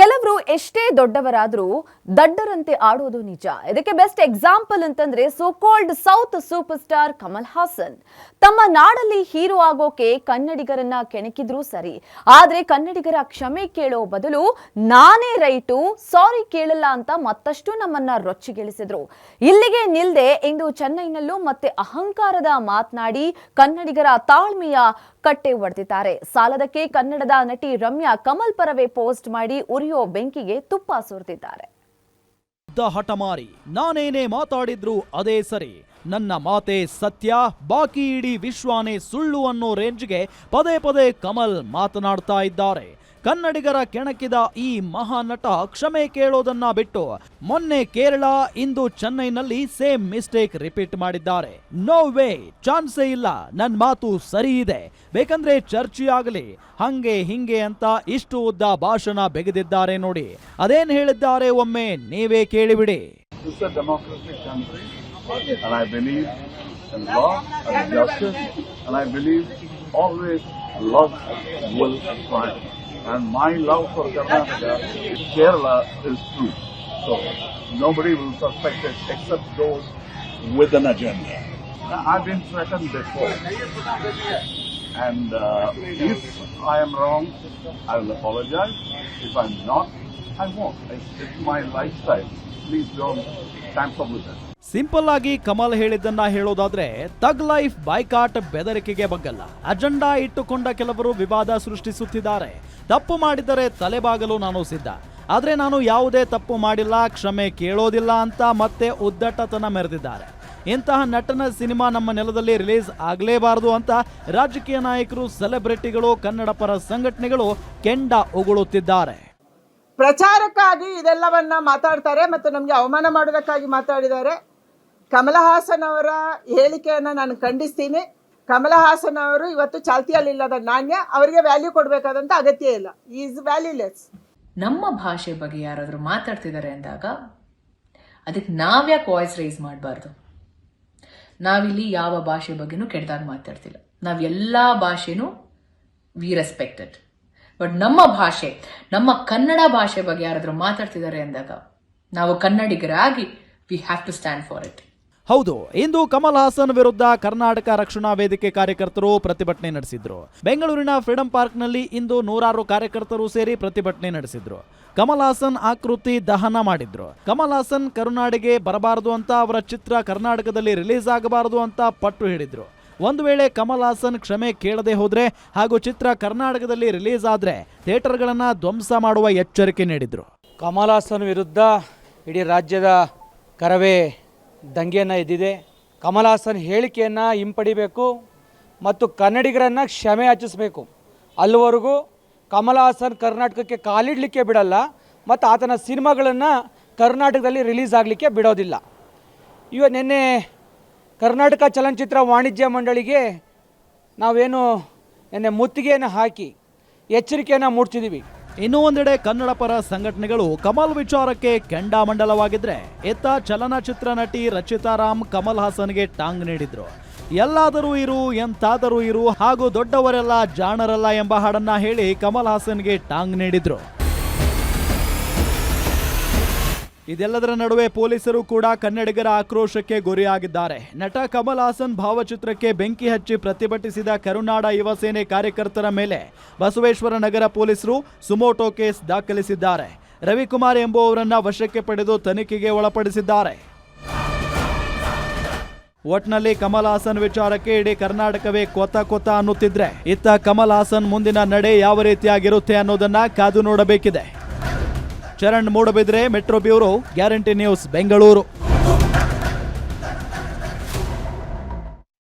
¿Qué ಕೆಲವರು ಎಷ್ಟೇ ದೊಡ್ಡವರಾದರೂ ದಡ್ಡರಂತೆ ಆಡೋದು ನಿಜ. ಇದಕ್ಕೆ ಬೆಸ್ಟ್ ಎಕ್ಸಾಂಪಲ್ ಅಂತಂದ್ರೆ so called south superstar Kamal Haasan ತಮ್ಮ ನಾಡಲ್ಲಿ ಹೀರೋ ಆಗೋಕೆ ಕನ್ನಡಿಗರನ್ನ ಕೆಣಕಿದ್ರು ಸರಿ. ಆದ್ರೆ ಕನ್ನಡಿಗರ ಕ್ಷಮೆ ಕೇಳೋ ಬದಲು ನಾನೇ ರೈಟು ಸಾರಿ ಕೇಳಲ್ಲ ಅಂತ ಮತ್ತಷ್ಟು ನಮ್ಮನ್ನ ರೊಚ್ಚಿಗೆಳಿಸಿದ್ರು. ಇಲ್ಲಿಗೆ ನಿಲ್ದೆ ಇಂದು ಚೆನ್ನೈನಲ್ಲೂ ಮತ್ತೆ ಅಹಂಕಾರದ ಮಾತನಾಡಿ ಕನ್ನಡಿಗರ ತಾಳ್ಮೆಯ ಕಟ್ಟೆ ಒಡೆದಿದ್ದಾರೆ. ಸಾಲದಕ್ಕೆ ಕನ್ನಡದ ನಟಿ ರಮ್ಯಾ ಕಮಲ್ ಪರವೇ ಪೋಸ್ಟ್ ಮಾಡಿ ಉರಿಯೋ ಬೆಂಕಿಗೆ ತುಪ್ಪ ಸುರಿದಿದ್ದಾರೆ. ಹಠಮಾರಿ ನಾನೇನೇ ಮಾತಾಡಿದ್ರು ಅದೇ ಸರಿ. ನನ್ನ ಮಾತೆ ಸತ್ಯ, ಬಾಕಿ ಇಡೀ ವಿಶ್ವಾನೇ ಸುಳ್ಳು ಅನ್ನೋ ರೇಂಜ್ಗೆ ಪದೇ ಪದೇ ಕಮಲ್ ಮಾತನಾಡ್ತಾ ಇದ್ದಾರೆ. ಕನ್ನಡಿಗರ ಕೆಣಕಿದ ಈ ಮಹಾನಟ ಕ್ಷಮೆ ಕೇಳೋದನ್ನ ಬಿಟ್ಟು ಮೊನ್ನೆ ಕೇರಳ ಇಂದು ಚೆನ್ನೈನಲ್ಲಿ ಸೇಮ್ ಮಿಸ್ಟೇಕ್ ರಿಪೀಟ್ ಮಾಡಿದ್ದಾರೆ. ನೋ ವೇ ಚಾನ್ಸೇ ಇಲ್ಲ ನನ್ ಮಾತು ಸರಿ ಇದೆ. ಬೇಕಂದ್ರೆ ಚರ್ಚೆ ಆಗಲಿ ಹಂಗೆ ಹಿಂಗೆ ಅಂತ ಇಷ್ಟು ಉದ್ದ ಭಾಷಣ ಬೆಗೆದಿದ್ದಾರೆ ನೋಡಿ. ಅದೇನ್ ಹೇಳಿದ್ದಾರೆ ಒಮ್ಮೆ ನೀವೇ ಕೇಳಿಬಿಡಿ. And I believe in law and justice, and I believe always love will triumph. And my love for Karnataka, Kerala is true. So nobody will suspect it except those with an agenda. I've been threatened before. And uh, if I am wrong, I will apologize. If I'm not, I won't. It's, it's my lifestyle. Please don't tamper with it. Simple ಆಗಿ ಕಮಲ್ ಹೇಳಿದ್ದನ್ನ ಹೇಳೋದಾದ್ರೆ ತಗ್ life boycott ಬೆದರಿಕೆಗೆ ಬಗ್ಗಲ್ಲ. Agenda ಇಟ್ಟುಕೊಂಡ ಕೆಲವರು ವಿವಾದ ಸೃಷ್ಟಿಸುತ್ತಿದ್ದಾರೆ. ತಪ್ಪು ಮಾಡಿದರೆ ತಲೆಬಾಗಲು ನಾನು ಸಿದ್ಧ. ಆದ್ರೆ ನಾನು ಯಾವುದೇ ತಪ್ಪು ಮಾಡಿಲ್ಲ, ಕ್ಷಮೆ ಕೇಳೋದಿಲ್ಲ ಅಂತ ಮತ್ತೆ ಉದ್ದಟತನ ಮೆರೆದಿದ್ದಾರೆ. ಇಂತಹ ನಟನ ಸಿನಿಮಾ ನಮ್ಮ ನೆಲದಲ್ಲಿ ರಿಲೀಸ್ ಆಗಲೇಬಾರದು ಅಂತ ರಾಜಕೀಯ ನಾಯಕರು, ಸೆಲೆಬ್ರಿಟಿಗಳು, ಕನ್ನಡ ಪರ ಸಂಘಟನೆಗಳು ಕೆಂಡ ಉಗುಳುತ್ತಿದ್ದಾರೆ. ಪ್ರಚಾರಕ್ಕಾಗಿ ಇದೆಲ್ಲವನ್ನ ಮಾತಾಡ್ತಾರೆ ಮತ್ತು ನಮಗೆ ಅವಮಾನ ಮಾಡೋದಕ್ಕಾಗಿ ಮಾತಾಡಿದ್ದಾರೆ. ಕಮಲಹಾಸನ್ ಅವರ ಹೇಳಿಕೆಯನ್ನು ನಾನು ಖಂಡಿಸ್ತೀನಿ. ಕಮಲಹಾಸನ್ ಅವರು ಇವತ್ತು ಚಾಲ್ತಿಯಲ್ಲಿಲ್ಲದ ನಾಣ್ಯ, ಅವರಿಗೆ ವ್ಯಾಲ್ಯೂ ಕೊಡಬೇಕಾದಂಥ ಅಗತ್ಯ ಇಲ್ಲ. ಈಸ್ ವ್ಯಾಲ್ಯೂಲೆಸ್ ನಮ್ಮ ಭಾಷೆ ಬಗ್ಗೆ ಯಾರಾದರೂ ಮಾತಾಡ್ತಿದ್ದಾರೆ ಅಂದಾಗ, ಅದಕ್ಕೆ ನಾವ್ಯಾಕೆ ವಾಯ್ಸ್ ರೈಸ್ ಮಾಡಬಾರ್ದು? ನಾವಿಲ್ಲಿ ಯಾವ ಭಾಷೆ ಬಗ್ಗೆನೂ ಕೆಟ್ಟದಾಗ ಮಾತಾಡ್ತಿಲ್ಲ. ನಾವು ಎಲ್ಲ ಭಾಷೆನೂ ವಿ ರೆಸ್ಪೆಕ್ಟೆಡ್ ಬಟ್ ನಮ್ಮ ಭಾಷೆ, ನಮ್ಮ ಕನ್ನಡ ಭಾಷೆ ಬಗ್ಗೆ ಯಾರಾದರೂ ಮಾತಾಡ್ತಿದ್ದಾರೆ ಅಂದಾಗ, ನಾವು ಕನ್ನಡಿಗರಾಗಿ we have to stand for it ಹೌದು, ಇಂದು ಕಮಲ್ ಹಾಸನ್ ವಿರುದ್ಧ ಕರ್ನಾಟಕ ರಕ್ಷಣಾ ವೇದಿಕೆ ಕಾರ್ಯಕರ್ತರು ಪ್ರತಿಭಟನೆ ನಡೆಸಿದ್ರು. ಬೆಂಗಳೂರಿನ ಫ್ರೀಡಂ ಪಾರ್ಕ್ನಲ್ಲಿ ಇಂದು ನೂರಾರು ಕಾರ್ಯಕರ್ತರು ಸೇರಿ ಪ್ರತಿಭಟನೆ ನಡೆಸಿದ್ರು. ಕಮಲ್ ಹಾಸನ್ ಆಕೃತಿ ದಹನ ಮಾಡಿದ್ರು. ಕಮಲ್ ಹಾಸನ್ ಕರುನಾಡಿಗೆ ಬರಬಾರದು ಅಂತ ಅವರ ಚಿತ್ರ ಕರ್ನಾಟಕದಲ್ಲಿ ರಿಲೀಸ್ ಆಗಬಾರದು ಅಂತ ಪಟ್ಟು ಹಿಡಿದ್ರು. ಒಂದು ವೇಳೆ ಕಮಲ್ ಹಾಸನ್ ಕ್ಷಮೆ ಕೇಳದೆ ಹೋದ್ರೆ ಹಾಗೂ ಚಿತ್ರ ಕರ್ನಾಟಕದಲ್ಲಿ ರಿಲೀಸ್ ಆದ್ರೆ ಥಿಯೇಟರ್ಗಳನ್ನ ಧ್ವಂಸ ಮಾಡುವ ಎಚ್ಚರಿಕೆ ನೀಡಿದ್ರು. ಕಮಲ್ ಹಾಸನ್ ವಿರುದ್ಧ ಇಡೀ ರಾಜ್ಯದ ಕರವೇ ದಂಗೆಯನ್ನು ಎದ್ದಿದೆ. ಕಮಲ್ ಹಾಸನ್ ಹೇಳಿಕೆಯನ್ನು ಹಿಂಪಡಿಬೇಕು ಮತ್ತು ಕನ್ನಡಿಗರನ್ನು ಕ್ಷಮೆ ಯಾಚಿಸಬೇಕು ಅಲ್ಲಿವರೆಗೂ ಕಮಲ್ ಹಾಸನ್ ಕರ್ನಾಟಕಕ್ಕೆ ಕಾಲಿಡಲಿಕ್ಕೆ ಬಿಡಲ್ಲ ಮತ್ತು ಆತನ ಸಿನಿಮಾಗಳನ್ನು ಕರ್ನಾಟಕದಲ್ಲಿ ರಿಲೀಸ್ ಆಗಲಿಕ್ಕೆ ಬಿಡೋದಿಲ್ಲ. ಇವ ನಿನ್ನೆ ಕರ್ನಾಟಕ ಚಲನಚಿತ್ರ ವಾಣಿಜ್ಯ ಮಂಡಳಿಗೆ ನಾವೇನು ನಿನ್ನೆ ಮುತ್ತಿಗೆಯನ್ನು ಹಾಕಿ ಎಚ್ಚರಿಕೆಯನ್ನು ಮೂಡಿಸಿದ್ದೀವಿ ಇನ್ನೂ ಒಂದೆಡೆ ಕನ್ನಡ ಪರ ಸಂಘಟನೆಗಳು ಕಮಲ್ ವಿಚಾರಕ್ಕೆ ಕೆಂಡಾಮಂಡಲವಾಗಿದ್ರೆ ಎತ್ತ ಚಲನಚಿತ್ರ ನಟಿ ರಚಿತಾ ರಾಮ್ ಕಮಲ್ ಹಾಸನ್ಗೆ ಟಾಂಗ್ ನೀಡಿದ್ರು. ಎಲ್ಲಾದರೂ ಇರು, ಎಂತಾದರೂ ಇರು ಹಾಗೂ ದೊಡ್ಡವರೆಲ್ಲ ಜಾಣರಲ್ಲ ಎಂಬ ಹಾಡನ್ನ ಹೇಳಿ ಕಮಲ್ ಹಾಸನ್ಗೆ ಟಾಂಗ್ ನೀಡಿದ್ರು. ಇದೆಲ್ಲದರ ನಡುವೆ ಪೊಲೀಸರು ಕೂಡ ಕನ್ನಡಿಗರ ಆಕ್ರೋಶಕ್ಕೆ ಗುರಿಯಾಗಿದ್ದಾರೆ. ನಟ ಕಮಲ್ ಹಾಸನ್ ಭಾವಚಿತ್ರಕ್ಕೆ ಬೆಂಕಿ ಹಚ್ಚಿ ಪ್ರತಿಭಟಿಸಿದ ಕರುನಾಡ ಯುವ ಸೇನೆ ಕಾರ್ಯಕರ್ತರ ಮೇಲೆ ಬಸವೇಶ್ವರ ನಗರ ಪೊಲೀಸರು ಸುಮೋಟೋ ಕೇಸ್ ದಾಖಲಿಸಿದ್ದಾರೆ. ರವಿಕುಮಾರ್ ಎಂಬುವವರನ್ನ ವಶಕ್ಕೆ ಪಡೆದು ತನಿಖೆಗೆ ಒಳಪಡಿಸಿದ್ದಾರೆ. ಒಟ್ನಲ್ಲಿ ಕಮಲ್ ಹಾಸನ್ ವಿಚಾರಕ್ಕೆ ಇಡೀ ಕರ್ನಾಟಕವೇ ಕೊತ ಕೊತ ಅನ್ನುತ್ತಿದ್ರೆ, ಇತ್ತ ಕಮಲ್ ಹಾಸನ್ ಮುಂದಿನ ನಡೆ ಯಾವ ರೀತಿಯಾಗಿರುತ್ತೆ ಅನ್ನೋದನ್ನ ಕಾದು ನೋಡಬೇಕಿದೆ. Charan Moodabidri metro bureau guarantee news Bengaluru